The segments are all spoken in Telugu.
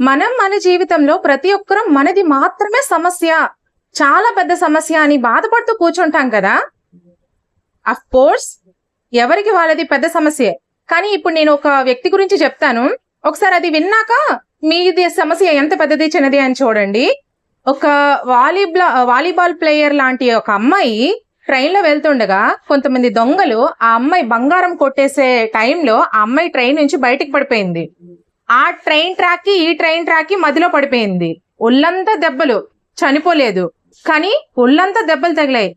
మనం మన జీవితంలో ప్రతి ఒక్కరం మనది మాత్రమే సమస్య. చాలా పెద్ద సమస్య అని బాధపడుతూ కూర్చుంటాం కదా? అఫ్ కోర్స్ ఎవరికి వాళ్ళది పెద్ద సమస్య. కానీ ఇప్పుడు నేను ఒక వ్యక్తి గురించి చెప్తాను. ఒకసారి అది విన్నాక మీది సమస్య ఎంత పెద్దది చిన్నది అని చూడండి. ఒక వాలీబ్లా వాలీబాల్ ప్లేయర్ లాంటి ఒక అమ్మాయి ట్రైన్లో వెళ్తుండగా కొంతమంది దొంగలు ఆ అమ్మాయి బంగారం కొట్టేసే టైంలో ఆ అమ్మాయి ట్రైన్ నుంచి బయటికి పడిపోయింది. ఆ ట్రైన్ ట్రాక్కి ఈ ట్రైన్ ట్రాక్కి మధ్యలో పడిపోయింది. ఒళ్ళంతా దెబ్బలు. చనిపోలేదు. కానీ ఒళ్ళంతా దెబ్బలు తగిలాయి.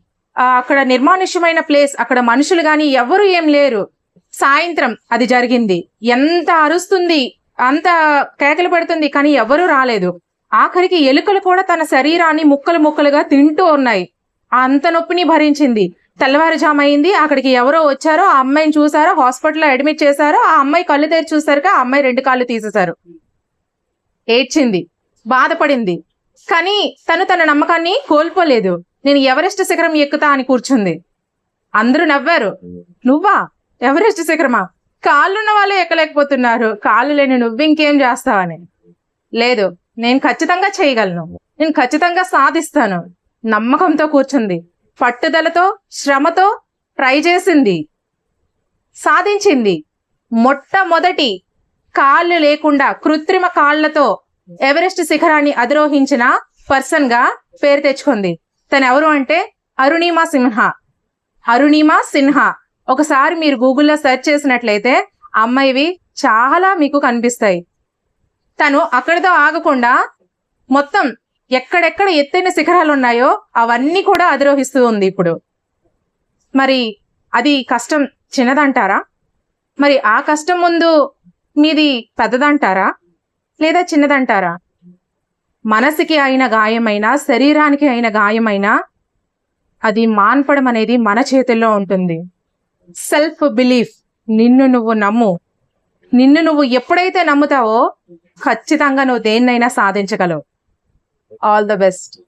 అక్కడ నిర్మానుష్యమైన ప్లేస్ అక్కడ మనుషులు గాని ఎవరు ఏం లేరు. సాయంత్రం అది జరిగింది. ఎంత అరుస్తుంది అంత కేకలు పెడుతుంది కానీ ఎవరు రాలేదు. ఆఖరికి ఎలుకలు కూడా తన శరీరాన్ని ముక్కలు ముక్కలుగా తింటూ ఉన్నాయి. ఆ అంత నొప్పిని భరించింది. తెల్లవారుజాము అయింది అక్కడికి ఎవరో వచ్చారో ఆ అమ్మాయిని చూసారో హాస్పిటల్లో అడ్మిట్ చేశారో ఆ అమ్మాయి కళ్ళు తెరిచి చూసారుగా ఆ అమ్మాయి రెండు కాళ్ళు తీసేశారు. ఏడ్చింది బాధపడింది. కానీ తను తన నమ్మకాన్ని కోల్పోలేదు. నేను ఎవరెస్ట్ శిఖరం ఎక్కుతా అని కూర్చుంది. అందరూ నవ్వారు. నువ్వా? ఎవరెస్ట్ శిఖరమా? కాళ్ళున్న వాళ్ళే ఎక్కలేకపోతున్నారు. కాళ్ళు లేని నువ్వు ఇంకేం చేస్తావని. లేదు నేను ఖచ్చితంగా చేయగలను. నేను ఖచ్చితంగా సాధిస్తాను. నమ్మకంతో కూర్చుంది. పట్టుదలతో శ్రమతో ట్రై చేసింది. సాధించింది. మొట్టమొదటి కాళ్ళు లేకుండా కృత్రిమ కాళ్ళతో ఎవరెస్ట్ శిఖరాన్ని అధిరోహించిన పర్సన్గా పేరు తెచ్చుకుంది. తను ఎవరు అంటే అరుణిమా సిన్హా అరుణిమా సిన్హా ఒకసారి మీరు గూగుల్లో సెర్చ్ చేసినట్లయితే అమ్మాయివి చాలా మీకు కనిపిస్తాయి. తను అక్కడితో ఆగకుండా మొత్తం ఎక్కడెక్కడ ఎత్తైన శిఖరాలు ఉన్నాయో అవన్నీ కూడా అధిరోహిస్తూ ఉంది ఇప్పుడు. మరి అది కష్టం చిన్నదంటారా? మరి ఆ కష్టం ముందు మీది పెద్దదంటారా? లేదా చిన్నదంటారా? మనసుకి అయిన గాయమైనా శరీరానికి అయిన గాయమైనా అది మాన్పడం అనేది మన చేతుల్లో ఉంటుంది. సెల్ఫ్ బిలీఫ్ నిన్ను నువ్వు నమ్ము. నిన్ను నువ్వు ఎప్పుడైతే నమ్ముతావో ఖచ్చితంగా నువ్వు దేన్నైనా సాధించగలవు. All the best.